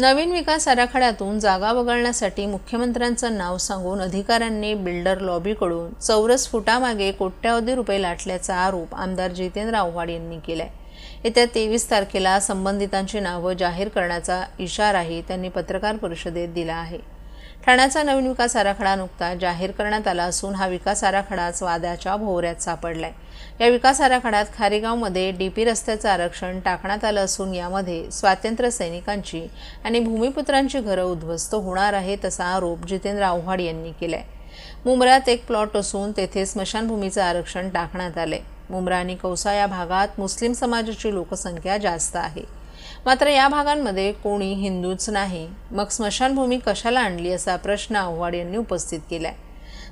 नवीन विकास आराखड्यातून जागा वगळण्यासाठी मुख्यमंत्र्यांचं नाव सांगून अधिकाऱ्यांनी बिल्डर लॉबीकडून चौरस फुटामागे कोट्यावधी रुपये लाटल्याचा आरोप आमदार जितेंद्र आव्हाड यांनी केलाय. येत्या तेवीस तारखेला संबंधितांची नावं जाहीर करण्याचा इशाराही त्यांनी पत्रकार परिषदेत दिला आहे. ठाण्याचा नवीन विकास आराखडा नुकताच जाहीर करण्यात आला असून हा विकास आराखडाच वादाच्या भोवऱ्यात सापडलाय. या विकास आराखड्यात खारेगावमध्ये डी पी रस्त्याचं आरक्षण टाकण्यात आलं असून यामध्ये स्वातंत्र्य सैनिकांची आणि भूमिपुत्रांची घरं उद्ध्वस्त होणार आहेत असा आरोप जितेंद्र आव्हाड यांनी केलाय. मुंब्रात एक प्लॉट असून तेथे स्मशानभूमीचं आरक्षण टाकण्यात आलंय. मुंब्रा आणि कौसा या भागात मुस्लिम समाजाची लोकसंख्या जास्त आहे. मात्र या भागांमध्ये कोणी हिंदूच नाही. मग स्मशानभूमी कशाला आणली असा प्रश्न आव्हाड यांनी उपस्थित केलाय.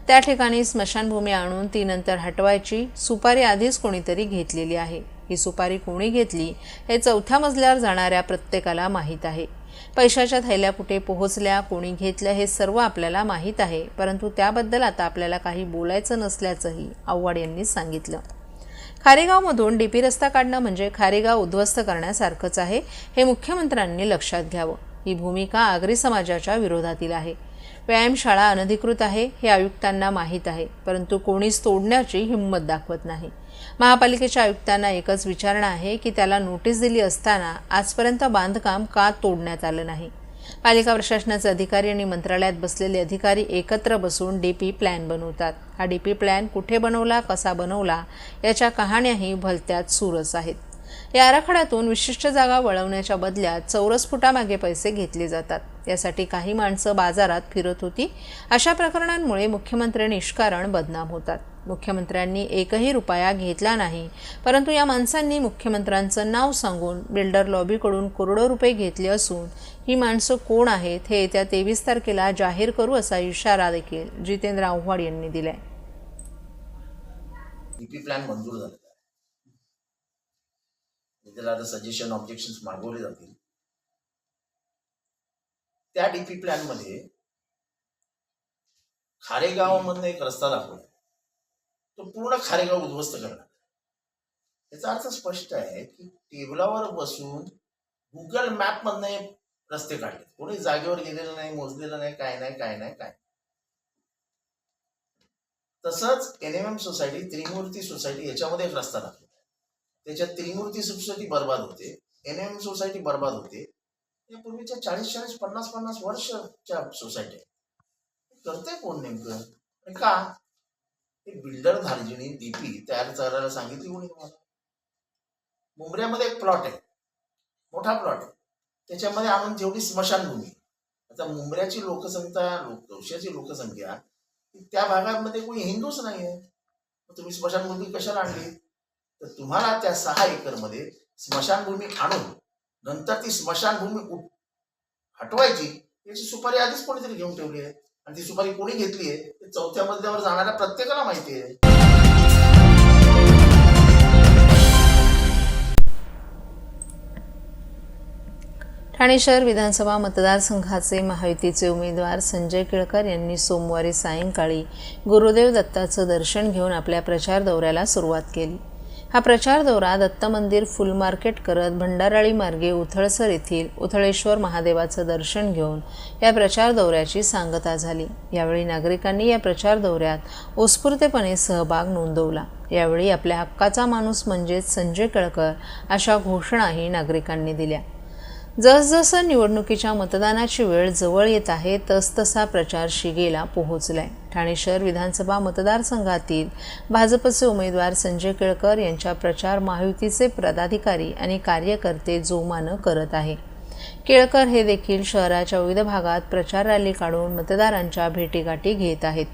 त्या ठिकाणी स्मशानभूमी आणून ती नंतर हटवायची सुपारी आधीच कोणीतरी घेतलेली आहे. ही सुपारी कोणी घेतली हे चौथ्या मजल्यावर जाणाऱ्या प्रत्येकाला माहीत आहे. पैशाच्या थैल्या कुठे पोहोचल्या कोणी घेतल्या हे सर्व आपल्याला माहीत आहे. परंतु त्याबद्दल आता आपल्याला काही बोलायचं नसल्याचंही आव्हाड यांनी सांगितलं. खारेगावमधून डीपी रस्ता काढणं म्हणजे खारेगाव उद्ध्वस्त करण्यासारखंच आहे हे मुख्यमंत्र्यांनी लक्षात घ्यावं. ही भूमिका आगरी समाजाच्या विरोधातील आहे. व्यायामशाळा अनधिकृत आहे हे आयुक्तांना माहीत आहे परंतु कोणीच तोडण्याची हिंमत दाखवत नाही. महापालिकेच्या आयुक्तांना एकच विचारणा आहे की त्याला नोटीस दिली असताना आजपर्यंत बांधकाम का तोडण्यात आलं नाही? पालिका प्रशासनाचे अधिकारी आणि मंत्रालयात बसलेले अधिकारी एकत्र बसून डी पी प्लॅन बनवतात. हा डी पी प्लॅन कुठे बनवला कसा बनवला याच्या कहाण्याही भलत्यात सुरच आहेत. या आराखड्यातून विशिष्ट जागा वळवण्याच्या बदल्यात चौरस फुटामागे पैसे घेतले जातात. यासाठी काही माणसं बाजारात फिरत होती. अशा प्रकरणांमुळे मुख्यमंत्री निष्कारण बदनाम होतात. मुख्यमंत्र्यांनी एकही रुपया घेतला नाही. परंतु या माणसांनी मुख्यमंत्र्यांचं नाव सांगून बिल्डर लॉबीकडून करोडो रुपये घेतले असून ही माणसं कोण आहेत हे येत्या तेवीस तारखेला जाहीर करू असा इशारा देखील जितेंद्र आव्हाड यांनी दिलाय. प्लॅन मंजूर झाला. आहे त्याला आता सजेशन ऑब्जेक्शन मागवले जातील. त्या डीपी प्लॅनमध्ये खारेगावमधनं एक रस्ता दाखवला. तो पूर्ण खारेगाव उद्ध्वस्त करणार. याचा अर्थ स्पष्ट आहे की टेबलावर बसून गुगल मॅप मधनं रस्ते काढले कोणी जागेवर गेलेलं नाही मोजलेलं नाही काय नाही काय नाही काय तसंच N M M society Trimurti society याच्यामध्ये एक रस्ता दाखवला. त्याच्यात त्रिमूर्ती सोसायटी बर्बाद होते. एन एम सोसायटी बर्बाद होते. या पूर्वीच्या चाळीस चाळीस पन्नास पन्नास वर्षच्या सोसायटी करते कोण नेमकं? का? एक बिल्डर धार्जिणी डीपी तयार करायला सांगितली कोणी? तुम्हाला मुंबऱ्यामध्ये एक प्लॉट आहे. मोठा प्लॉट आहे. त्याच्यामध्ये आणून ठेवली स्मशानभूमी. आता मुंबऱ्याची लोकसंख्या लोक लोकसंख्या त्या भागामध्ये कोणी हिंदूच नाहीये. आहे तुम्ही स्मशानभूमी कशाला आणली? तर तुम्हाला त्या सहा एकरमध्ये स्मशानभूमी आणून नंतर ती स्मशानभूमी उठ- हटवायची याची सुपारी आधीच कोणीतरी घेऊन ठेवली आहे. आणि ती सुपारी कोणी घेतली आहे ते चौथ्या मजल्यावर जाणाऱ्या प्रत्येकाला माहिती आहे. ठाणे शहर विधानसभा मतदारसंघाचे महायुतीचे उमेदवार संजय केळकर यांनी सोमवारी सायंकाळी गुरुदेव दत्ताचं दर्शन घेऊन आपल्या प्रचार दौऱ्याला सुरुवात केली. हा प्रचार दौरा दत्त मंदिर फुल मार्केट करत भंडाराळी मार्गे उथळसर येथील उथळेश्वर महादेवाचं दर्शन घेऊन या प्रचार दौऱ्याची सांगता झाली. यावेळी नागरिकांनी या प्रचार दौऱ्यात उत्स्फूर्तपणे सहभाग नोंदवला. यावेळी आपल्या हक्काचा माणूस म्हणजेच संजय केळकर अशा घोषणाही नागरिकांनी दिल्या. जसजसं निवडणुकीच्या मतदानाची वेळ जवळ येत आहे तसतसा प्रचार शिगेला पोहोचलाय. ठाणे शहर विधानसभा मतदारसंघातील भाजपचे उमेदवार संजय केळकर यांच्या प्रचार महायुतीचे पदाधिकारी आणि कार्यकर्ते जोमानं करत आहे. केळकर हे देखील शहराच्या विविध भागात प्रचार रॅली काढून मतदारांच्या भेटीगाठी घेत आहेत.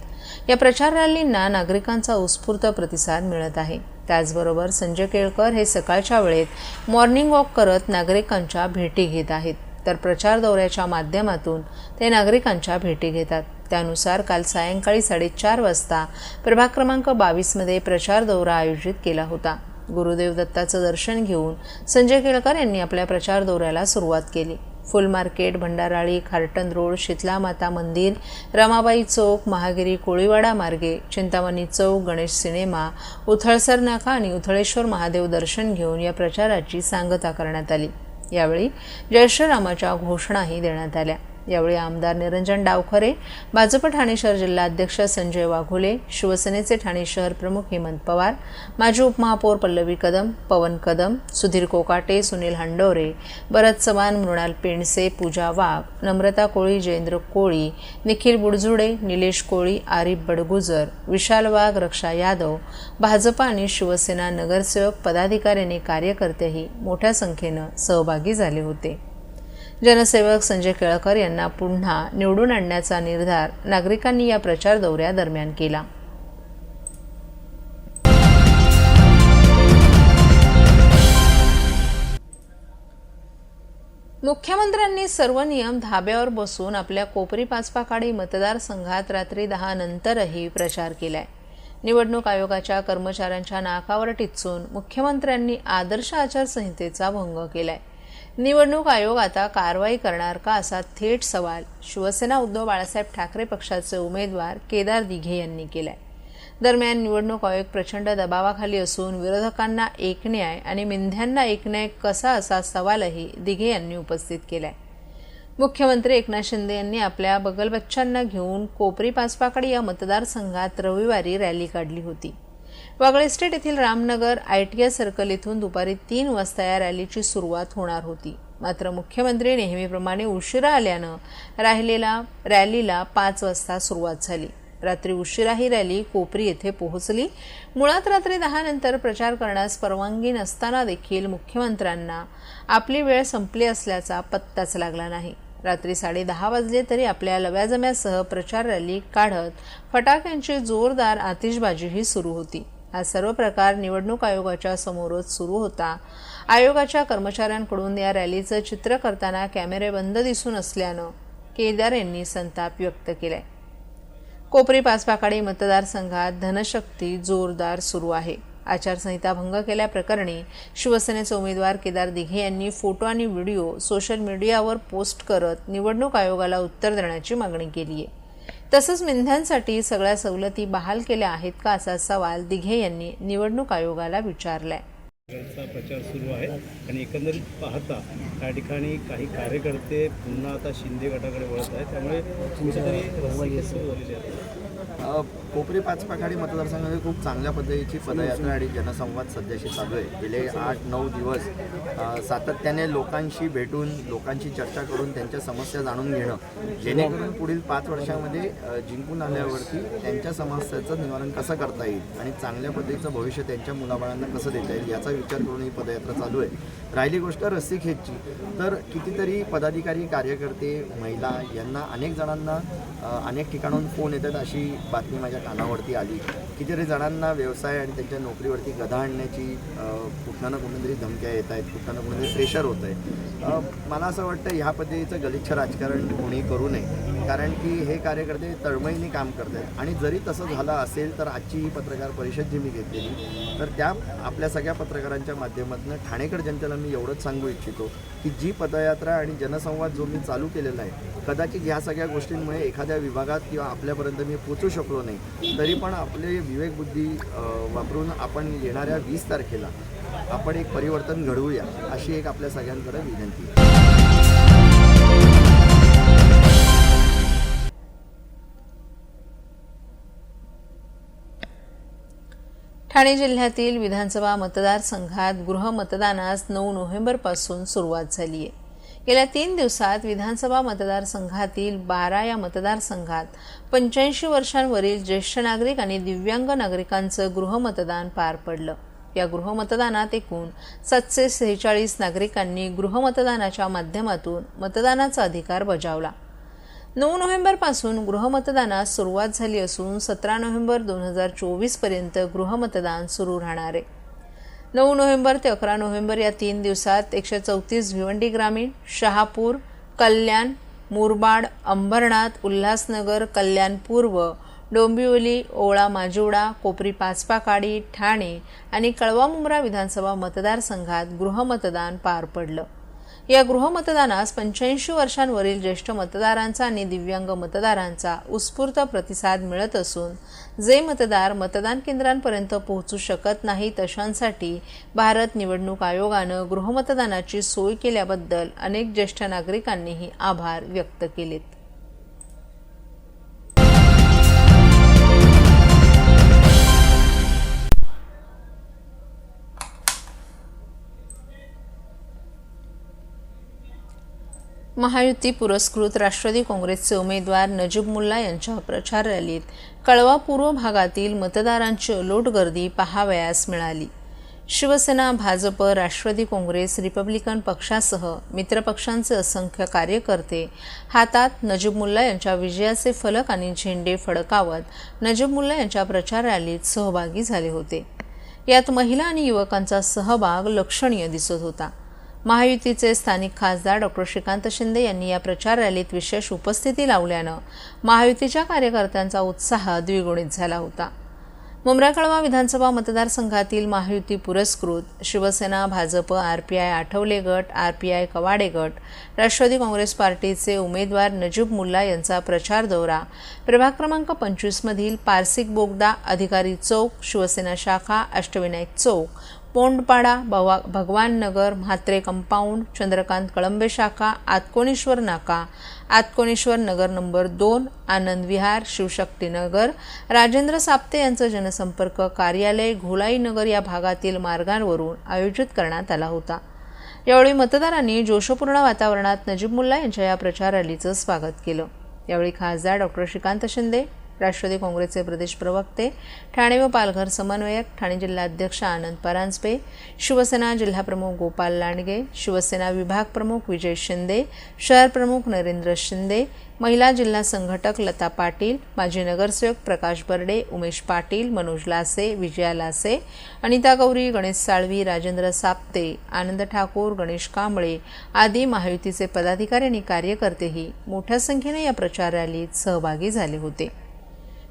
या प्रचार रॅलींना नागरिकांचा उत्स्फूर्त प्रतिसाद मिळत आहे. त्याचबरोबर संजय केळकर हे सकाळच्या वेळेत मॉर्निंग वॉक करत नागरिकांच्या भेटी घेत आहेत. तर प्रचार दौऱ्याच्या माध्यमातून ते नागरिकांच्या भेटी घेतात. त्यानुसार काल सायंकाळी साडेचार वाजता प्रभाग क्रमांक बावीसमध्ये प्रचार दौरा आयोजित केला होता. गुरुदेव दत्ताचं दर्शन घेऊन संजय केळकर यांनी आपल्या प्रचार दौऱ्याला सुरुवात केली. फुल मार्केट भंडाराळी खारटन रोड शीतला माता मंदिर रमाबाई चौक महागिरी कोळीवाडा मार्गे चिंतामणी चौक गणेश सिनेमा उथळसर नाका आणि उथळेश्वर महादेव दर्शन घेऊन या प्रचाराची सांगता करण्यात आली. यावेळी जय श्रीरामाच्या घोषणाही देण्यात आल्या. यावेळी आमदार निरंजन डावखरे भाजप ठाणे शहर जिल्हाध्यक्ष संजय वाघोले शिवसेनेचे ठाणे शहर प्रमुख हेमंत पवार माजी उपमहापौर पल्लवी कदम पवन कदम सुधीर कोकाटे सुनील हंडोरे भरत चव्हाण मृणाल पेंडसे पूजा वाघ नम्रता कोळी जयेंद्र कोळी निखिल बुडजुडे निलेश कोळी आरिफ बडगुजर विशाल वाघ रक्षा यादव भाजप आणि शिवसेना नगरसेवक पदाधिकाऱ्यांनी कार्यकर्तेही मोठ्या संख्येनं सहभागी झाले होते. जनसेवक संजय केळकर यांना पुन्हा निवडून आणण्याचा निर्धार नागरिकांनी या प्रचार दौऱ्यादरम्यान केला. मुख्यमंत्र्यांनी सर्व नियम धाब्यावर बसून आपल्या कोपरी पाचपाकाडी मतदारसंघात रात्री दहा नंतरही प्रचार केलाय. निवडणूक आयोगाच्या कर्मचाऱ्यांच्या नाकावर टिचून मुख्यमंत्र्यांनी आदर्श आचारसंहितेचा भंग केलाय. निवडणूक आयोग आता कारवाई करणार का असा थेट सवाल शिवसेना उद्धव बाळासाहेब ठाकरे पक्षाचे उमेदवार केदार दिघे यांनी केलाय. दरम्यान निवडणूक आयोग प्रचंड दबावाखाली असून विरोधकांना एक न्याय आणि मिंध्यांना एक न्याय कसा असा सवालही दिघे यांनी उपस्थित केलाय. मुख्यमंत्री एकनाथ शिंदे यांनी आपल्या बगलबच्चांना घेऊन कोपरी पाचपाकडी या मतदारसंघात रविवारी रॅली काढली होती. वागळे स्टेट येथील Ramnagar I T I circle इथून दुपारी तीन वाजता या रॅलीची सुरुवात होणार होती. मात्र मुख्यमंत्री नेहमीप्रमाणे उशिरा आल्यानं राहिलेला रॅलीला पाच वाजता सुरुवात झाली. रात्री उशिरा ही रॅली कोपरी येथे पोहोचली. मुळात रात्री दहा नंतर प्रचार करण्यास परवानगी नसताना देखील मुख्यमंत्र्यांना आपली वेळ संपली असल्याचा पत्ताच लागला नाही. रात्री साडे दहा वाजले तरी आपल्या लव्याजम्यासह प्रचार रॅली काढत फटाक्यांची जोरदार आतिषबाजीही सुरू होती. हा सर्व प्रकार निवडणूक आयोगाच्या समोरच सुरू होता. आयोगाच्या कर्मचाऱ्यांकडून या रॅलीचं चित्र करताना कॅमेरे बंद दिसून असल्यानं केदार यांनी संताप व्यक्त केलाय. कोपरी पाचपाकाडी मतदारसंघात धनशक्ती जोरदार सुरू आहे. आचारसंहिता भंग केल्याप्रकरणी शिवसेनेचे उमेदवार केदार दिघे यांनी फोटो आणि व्हिडिओ सोशल मीडियावर पोस्ट करत निवडणूक आयोगाला उत्तर देण्याची मागणी केली आहे. तसंच मिंध्यांसाठी सगळ्या सवलती बहाल केल्या आहेत का असा सवाल दिघे यांनी निवडणूक आयोगाला विचारलाय. प्रचार सुरू आहे आणि एकंदरीत पाहता त्या ठिकाणी काही कार्यकर्ते पुन्हा आता शिंदे गटाकडे वळत आहेत. त्यामुळे कुठेतरी रस्ते सुरू झालेले आहेत अ, कोपरी पाचपाखाडी मतदारसंघामध्ये खूप चांगल्या पद्धतीची पदयात्रा आणि जनसंवाद सध्याशी चालू आहे. गेले आठ नऊ दिवस सातत्याने लोकांशी भेटून लोकांशी चर्चा करून त्यांच्या समस्या जाणून घेणं जेणेकरून पुढील पाच वर्षामध्ये जिंकून आल्यावरती त्यांच्या समस्याचं निवारण कसं करता येईल आणि चांगल्या पद्धतीचं भविष्य त्यांच्या मुलाबाळांना कसं देता येईल याचा विचार करून ही पदयात्रा चालू आहे. राहिली गोष्ट रस्सीखेचची तर कितीतरी पदाधिकारी कार्यकर्ते महिला यांना अनेक जणांना अनेक ठिकाणाहून फोन येतात अशी बातमी माझ्या कानावरती आली कितीतरी जणांना व्यवसाय आणि त्यांच्या नोकरीवरती गदा आणण्याची कुठं ना कुठं तरी धमक्या येत आहेत कुठं ना कुठं तरी प्रेशर होतं आहे मला असं वाटतं ह्या पद्धतीचं गलिच्छ राजकारण कोणी करू नये. कारण की हे कार्यकर्ते तळमळीने काम करत आहेत आणि जरी तसं झालं असेल तर आजची ही पत्रकार परिषद जी मी घेतलेली तर त्या आपल्या सगळ्या पत्रकारांच्या माध्यमातून ठाणेकर जनतेला मी एवढंच सांगू इच्छितो की जी पदयात्रा आणि जनसंवाद जो मी चालू केलेला आहे कदाचित ह्या सगळ्या गोष्टींमुळे एखाद्या विभागात किंवा आपल्यापर्यंत मी पोचू शकलो नाही तरी पण आपले विवेकबुद्धी वापरून आपण येणाऱ्या वीस तारखेला आपण एक परिवर्तन घडवूया अशी एक आपल्या सगळ्यांकडे विनंती आहे. ठाणे जिल्ह्यातील विधानसभा मतदारसंघात गृहमतदानास नऊ नोव्हेंबरपासून सुरुवात झाली आहे. गेल्या तीन दिवसात विधानसभा मतदारसंघातील बारा या मतदारसंघात पंच्याऐंशी वर्षांवरील ज्येष्ठ नागरिक आणि दिव्यांग नागरिकांचं गृहमतदान पार पडलं. या गृहमतदानात एकूण सातशे सेहेचाळीस नागरिकांनी गृहमतदानाच्या माध्यमातून मतदानाचा अधिकार बजावला. नऊ नोव्हेंबरपासून गृहमतदानास सुरुवात झाली असून सतरा नोव्हेंबर दोन हजार चोवीसपर्यंत गृहमतदान सुरू राहणार आहे. नऊ नोव्हेंबर ते अकरा नोव्हेंबर या तीन दिवसात एकशे चौतीस भिवंडी ग्रामीण शहापूर कल्याण मुरबाड अंबरनाथ उल्हासनगर कल्याण पूर्व डोंबिवली ओळा माजिवडा कोपरी पाचपाकाडी ठाणे आणि कळवा मुंब्रा विधानसभा मतदारसंघात गृहमतदान पार पडलं. या गृहमतदानास पंच्याऐंशी वर्षांवरील ज्येष्ठ मतदारांचा आणि दिव्यांग मतदारांचा उत्स्फूर्त प्रतिसाद मिळत असून जे मतदार मतदान केंद्रांपर्यंत पोहोचू शकत नाहीत अशांसाठी भारत निवडणूक आयोगानं गृहमतदानाची सोय केल्याबद्दल अनेक ज्येष्ठ नागरिकांनीही आभार व्यक्त केलेत. महायुती पुरस्कृत राष्ट्रवादी काँग्रेसचे उमेदवार नजीब मुल्ला यांच्या प्रचार रॅलीत कळवा पूर्व भागातील मतदारांची अलोट गर्दी पाहावयास मिळाली. शिवसेना भाजप राष्ट्रवादी काँग्रेस रिपब्लिकन पक्षासह मित्रपक्षांचे असंख्य कार्यकर्ते हातात नजीब मुल्ला यांच्या विजयाचे फलक आणि झेंडे फडकावत नजीब मुल्ला यांच्या प्रचार रॅलीत सहभागी झाले होते. यात महिला आणि युवकांचा सहभाग लक्षणीय दिसत होता. महायुतीचे स्थानिक खासदार डॉक्टर श्रीकांत शिंदे यांनी या प्रचार रॅलीत विशेष उपस्थिती लावल्यानं महायुतीच्या कार्यकर्त्यांचा उत्साह द्विगुणित झाला होता. मुंब्राकळवा विधानसभा मतदारसंघातील महायुती पुरस्कृत Shivsena Bhajap R P I Athawale गट आर पी आय कवाडे गट राष्ट्रवादी काँग्रेस पार्टीचे उमेदवार नजीब मुल्ला यांचा प्रचार दौरा प्रभाग क्रमांक पंचवीसमधील पारसिक बोगदा अधिकारी चौक शिवसेना शाखा अष्टविनायक चौक पोंडपाडा भवा भगवान नगर म्हात्रे कंपाऊंड चंद्रकांत कळंबे शाखा आतकोणेश्वर नाका आतकोणेश्वर नगर नंबर दोन आनंद विहार शिवशक्तीनगर राजेंद्र साप्ते यांचं जनसंपर्क कार्यालय घोलाई नगर या भागातील मार्गांवरून आयोजित करण्यात आला होता. यावेळी मतदारांनी जोशपूर्ण वातावरणात नजीब मुल्ला यांच्या या प्रचार रॅलीचं स्वागत केलं. यावेळी खासदार डॉक्टर श्रीकांत शिंदे राष्ट्रवादी काँग्रेसचे प्रदेश प्रवक्ते ठाणे व पालघर समन्वयक ठाणे जिल्हाध्यक्ष आनंद परांजपे शिवसेना जिल्हाप्रमुख गोपाल लांडगे शिवसेना विभाग प्रमुख विजय शिंदे शहर प्रमुख नरेंद्र शिंदे महिला जिल्हा संघटक लता पाटील माजी नगरसेवक प्रकाश बर्डे उमेश पाटील मनोज लासे विजया लासे अनिता गौरी गणेश साळवी राजेंद्र साप्ते आनंद ठाकूर गणेश कांबळे आदी महायुतीचे पदाधिकारी आणि कार्यकर्तेही मोठ्या संख्येने या प्रचार रॅलीत सहभागी झाले होते.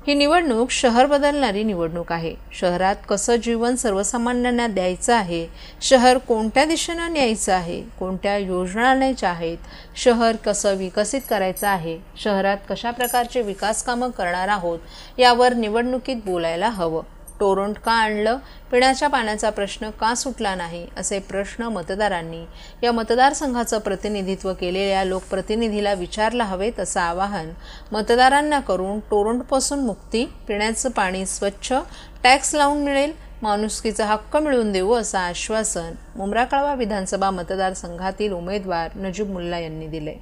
ही निवडणूक शहर बदलणारी निवडणूक आहे. शहरात कसं जीवन सर्वसामान्यांना द्यायचं आहे? शहर कोणत्या दिशेनं न्यायचं आहे? कोणत्या योजना आणायच्या आहेत? शहर कसं विकसित करायचं आहे? शहरात कशा प्रकारचे विकास कामं करणार आहोत? यावर निवडणुकीत बोलायला हवं. टोरंट का आणलं? पिण्याच्या पाण्याचा प्रश्न का सुटला नाही? असे प्रश्न मतदारांनी. या मतदारसंघाचं प्रतिनिधित्व केलेल्या लोकप्रतिनिधीला विचारला हवेत असं आवाहन मतदारांना करून टोरंटपासून मुक्ती पिण्याचं पाणी स्वच्छ टॅक्स लावून मिळेल माणुसकीचा हक्क मिळवून देऊ असं आश्वासन मुमराकळवा विधानसभा मतदारसंघातील उमेदवार नजीब मुल्ला यांनी दिले.